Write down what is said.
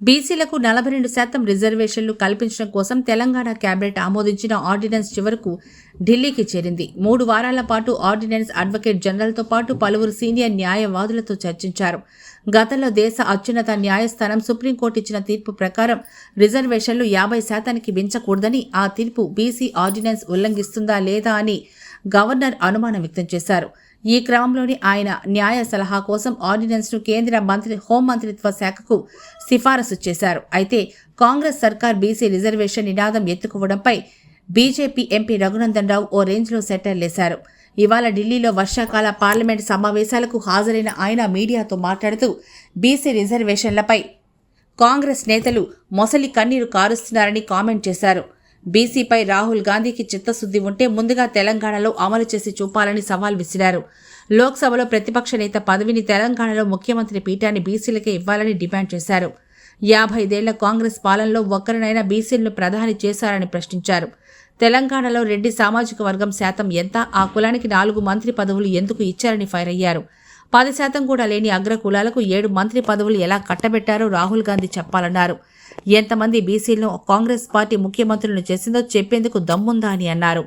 బీసీలకు నలభై రెండు శాతం రిజర్వేషన్లు కల్పించడం కోసం తెలంగాణ కేబినెట్ ఆమోదించిన ఆర్డినెన్స్ చివరకు ఢిల్లీకి చేరింది. మూడు వారాల పాటు ఆర్డినెన్స్ అడ్వకేట్ జనరల్తో పాటు పలువురు సీనియర్ న్యాయవాదులతో చర్చించారు. గతంలో దేశ అత్యున్నత న్యాయస్థానం సుప్రీంకోర్టు ఇచ్చిన తీర్పు ప్రకారం రిజర్వేషన్లు యాభై శాతానికి మించకూడదని ఆ తీర్పు బీసీ ఆర్డినెన్స్ ఉల్లంఘిస్తుందా లేదా అని గవర్నర్ అనుమానం వ్యక్తం చేశారు. ఈ క్రమంలోనే ఆయన న్యాయ సలహా కోసం ఆర్డినెన్స్ను కేంద్ర మంత్రి హోంమంత్రిత్వ శాఖకు సిఫారసు చేశారు. అయితే కాంగ్రెస్ సర్కార్ బీసీ రిజర్వేషన్ నినాదం ఎత్తుకోవడంపై బీజేపీ ఎంపీ రఘునందన్ రావు ఓ రేంజ్లో సెటర్లేశారు ఇవాళ ఢిల్లీలో వర్షాకాల పార్లమెంట్ సమావేశాలకు హాజరైన ఆయన మీడియాతో మాట్లాడుతూ బీసీ రిజర్వేషన్లపై కాంగ్రెస్ నేతలు మొసలి కన్నీరు కారుస్తున్నారని కామెంట్ చేశారు. బీసీపై రాహుల్ గాంధీకి చిత్తశుద్ధి ఉంటే ముందుగా తెలంగాణలో అమలు చేసి చూపాలని సవాల్ విసిరారు. లోక్సభలో ప్రతిపక్ష నేత పదవిని తెలంగాణలో ముఖ్యమంత్రి పీఠాన్ని బీసీలకే ఇవ్వాలని డిమాండ్ చేశారు. యాభై ఐదేళ్ళ కాంగ్రెస్ పాలనలో ఒక్కరినైనా బీసీలను ప్రధాని చేశారని ప్రశ్నించారు. తెలంగాణలో రెడ్డి సామాజిక వర్గం శాతం ఎంత? ఆ కులానికి నాలుగు మంత్రి పదవులు ఎందుకు ఇచ్చారని ఫైర్ అయ్యారు. పది శాతం కూడా లేని అగ్ర కులాలకు ఏడు మంత్రి పదవులు ఎలా కట్టబెట్టారో రాహుల్ గాంధీ చెప్పాలన్నారు. ఎంతమంది బీసీలను కాంగ్రెస్ పార్టీ ముఖ్యమంత్రులను చేసిందో చెప్పేందుకు దమ్ముందా అని అన్నారు.